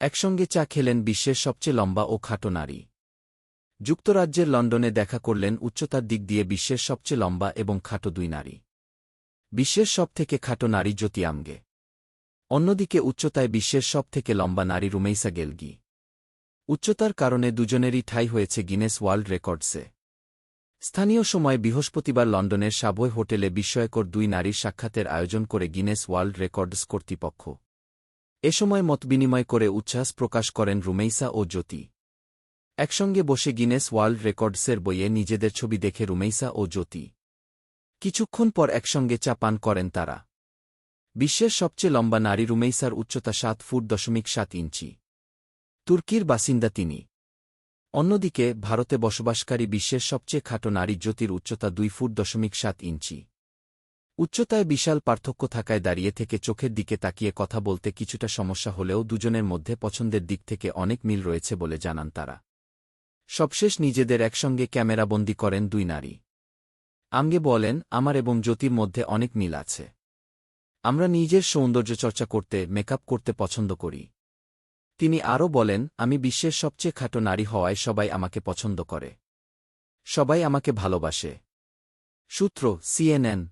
একসঙ্গে চা খেলেন বিশ্বের সবচেয়ে লম্বা ও খাটো নারী। যুক্তরাজ্যের লন্ডনে দেখা করলেন উচ্চতার দিক দিয়ে বিশ্বের সবচেয়ে লম্বা এবং খাটো দুই নারী। বিশ্বের সব থেকে খাটো নারী জ্যোতি আমগে। অন্যদিকে উচ্চতায় বিশ্বের সব থেকে লম্বা নারী রুমেইসা গেলগি। উচ্চতার কারণে দুজনেরই ঠাই হয়েছে গিনেস ওয়ার্ল্ড রেকর্ডসে। স্থানীয় সময় বৃহস্পতিবার লন্ডনের সাবওয়ে হোটেলে বিস্ময়কর দুই নারীর সাক্ষাতের আয়োজন করে গিনেস ওয়ার্ল্ড রেকর্ডস কর্তৃপক্ষ। এ সময় মতবিনিময় করে উচ্ছ্বাস প্রকাশ করেন রুমেইসা ও জ্যোতি। একসঙ্গে বসে গিনেস ওয়ার্ল্ড রেকর্ডসের বইয়ে নিজেদের ছবি দেখে রুমেইসা ও জ্যোতি। কিছুক্ষণ পর একসঙ্গে চা পান করেন তারা। বিশ্বের সবচেয়ে লম্বা নারী রুমেইসার উচ্চতা সাত ফুট দশমিক সাত ইঞ্চি। তুর্কির বাসিন্দা তিনি। অন্যদিকে, ভারতে বসবাসকারী বিশ্বের সবচেয়ে খাটো নারী জ্যোতির উচ্চতা দুই ফুট দশমিক সাত ইঞ্চি। উচ্চতায় বিশাল পার্থক্য থাকায় দাঁড়িয়ে থেকে চোখের দিকে তাকিয়ে কথা বলতে কিছুটা সমস্যা হলেও দুজনের মধ্যে পছন্দের দিক থেকে অনেক মিল রয়েছে বলে জানান তারা। সবশেষ নিজেদের একসঙ্গে ক্যামেরাবন্দি করেন দুই নারী। আমগে বলেন, আমার এবং জ্যোতির মধ্যে অনেক মিল আছে। আমরা নিজের সৌন্দর্য চর্চা করতে, মেকআপ করতে পছন্দ করি। তিনি আরও বলেন, আমি বিশ্বের সবচেয়ে খাটো নারী হওয়ায় সবাই আমাকে পছন্দ করে। সবাই আমাকে ভালোবাসে। সূত্র, সিএনএন।